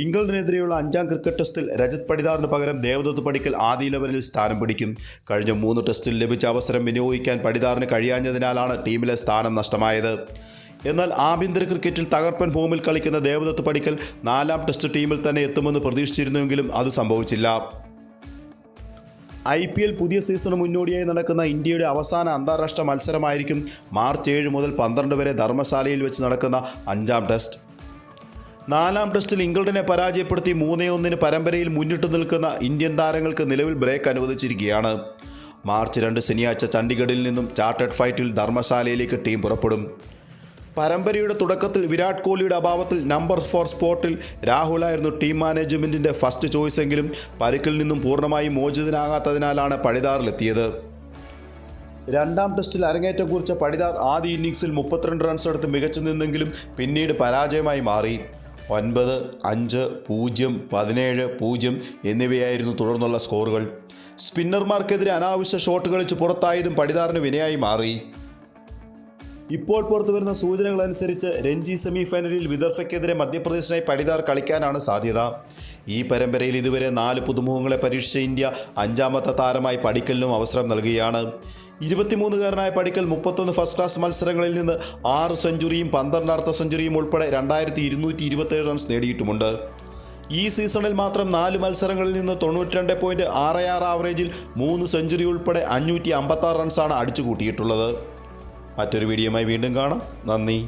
ഇംഗ്ലണ്ടിനെതിരെയുള്ള അഞ്ചാം ക്രിക്കറ്റ് ടെസ്റ്റിൽ രജത് പടിദാറിന് പകരം ദേവദത്ത് പടിക്കൽ ആദ്യ ലെവലിൽ സ്ഥാനം പിടിക്കും. കഴിഞ്ഞ മൂന്ന് ടെസ്റ്റിൽ ലഭിച്ച അവസരം വിനിയോഗിക്കാൻ പടിദാറിന് കഴിയാഞ്ഞതിനാലാണ് ടീമിലെ സ്ഥാനം നഷ്ടമായത്. എന്നാൽ ആഭ്യന്തര ക്രിക്കറ്റിൽ തകർപ്പൻ ഫോമിൽ കളിക്കുന്ന ദേവദത്ത് പടിക്കൽ നാലാം ടെസ്റ്റ് ടീമിൽ തന്നെ എത്തുമെന്ന് പ്രതീക്ഷിച്ചിരുന്നുവെങ്കിലും അത് സംഭവിച്ചില്ല. ഐ പി എൽ പുതിയ സീസണ് മുന്നോടിയായി നടക്കുന്ന ഇന്ത്യയുടെ അവസാന അന്താരാഷ്ട്ര മത്സരമായിരിക്കും മാർച്ച് ഏഴ് മുതൽ പന്ത്രണ്ട് വരെ ധർമ്മശാലയിൽ വെച്ച് നടക്കുന്ന അഞ്ചാം ടെസ്റ്റ്. നാലാം ടെസ്റ്റിൽ ഇംഗ്ലണ്ടിനെ പരാജയപ്പെടുത്തി മൂന്നേ ഒന്നിന് പരമ്പരയിൽ മുന്നിട്ട് നിൽക്കുന്ന ഇന്ത്യൻ താരങ്ങൾക്ക് നിലവിൽ ബ്രേക്ക് അനുവദിച്ചിരിക്കുകയാണ്. മാർച്ച് രണ്ട് ശനിയാഴ്ച ചണ്ഡീഗഡിൽ നിന്നും ചാർട്ടേഡ് ഫ്ലൈറ്റിൽ ധർമ്മശാലയിലേക്ക് ടീം പുറപ്പെടും. പരമ്പരയുടെ തുടക്കത്തിൽ വിരാട് കോഹ്ലിയുടെ അഭാവത്തിൽ നമ്പർ ഫോർ സ്പോട്ടിൽ രാഹുലായിരുന്നു ടീം മാനേജ്മെന്റിന്റെ ഫസ്റ്റ് ചോയ്സ് എങ്കിലും പരിക്കിൽ നിന്നും പൂർണമായി മോചിതനാകാത്തതിനാലാണ് പടിതാറിലെത്തിയത് രണ്ടാം ടെസ്റ്റിൽ അരങ്ങേറ്റം കുറിച്ച പടിതാർ ആദ്യ ഇന്നിംഗ്സിൽ മുപ്പത്തിരണ്ട് റൺസ് എടുത്ത് മികച്ചു നിന്നെങ്കിലും പിന്നീട് പരാജയമായി മാറി. ഒൻപത് അഞ്ച് പൂജ്യം പതിനേഴ് പൂജ്യം എന്നിവയായിരുന്നു തുടർന്നുള്ള സ്കോറുകൾ. സ്പിന്നർമാർക്കെതിരെ അനാവശ്യ ഷോട്ട് കളിച്ച് പുറത്തായതും പടിതാറിന് വിനയായി മാറി. ഇപ്പോൾ പുറത്തുവരുന്ന സൂചനകൾ അനുസരിച്ച് രഞ്ജി സെമി ഫൈനലിൽ വിദർഭയ്ക്കെതിരെ മധ്യപ്രദേശിനായി പടിതാർ കളിക്കാനാണ് സാധ്യത. ഈ പരമ്പരയിൽ ഇതുവരെ നാല് പുതുമുഖങ്ങളെ പരീക്ഷിച്ച ഇന്ത്യ അഞ്ചാമത്തെ താരമായി പടിക്കലിനും അവസരം നൽകുകയാണ്. ഇരുപത്തിമൂന്നുകാരനായ പടിക്കൽ മുപ്പത്തൊന്ന് ഫസ്റ്റ് ക്ലാസ് മത്സരങ്ങളിൽ നിന്ന് ആറ് സെഞ്ചുറിയും പന്ത്രണ്ട് അർദ്ധ സെഞ്ചുറിയും ഉൾപ്പെടെ രണ്ടായിരത്തി ഇരുന്നൂറ്റി ഇരുപത്തേഴ് റൺസ് നേടിയിട്ടുമുണ്ട്. ഈ സീസണിൽ മാത്രം നാല് മത്സരങ്ങളിൽ നിന്ന് തൊണ്ണൂറ്റിരണ്ട് പോയിന്റ് ആറ് ആറ് ആവറേജിൽ മൂന്ന് സെഞ്ചുറി ഉൾപ്പെടെ അഞ്ഞൂറ്റി അമ്പത്താറ് റൺസാണ് അടിച്ചു കൂട്ടിയിട്ടുള്ളത് മറ്റൊരു വീഡിയോയുമായി വീണ്ടും കാണാം. നന്ദി.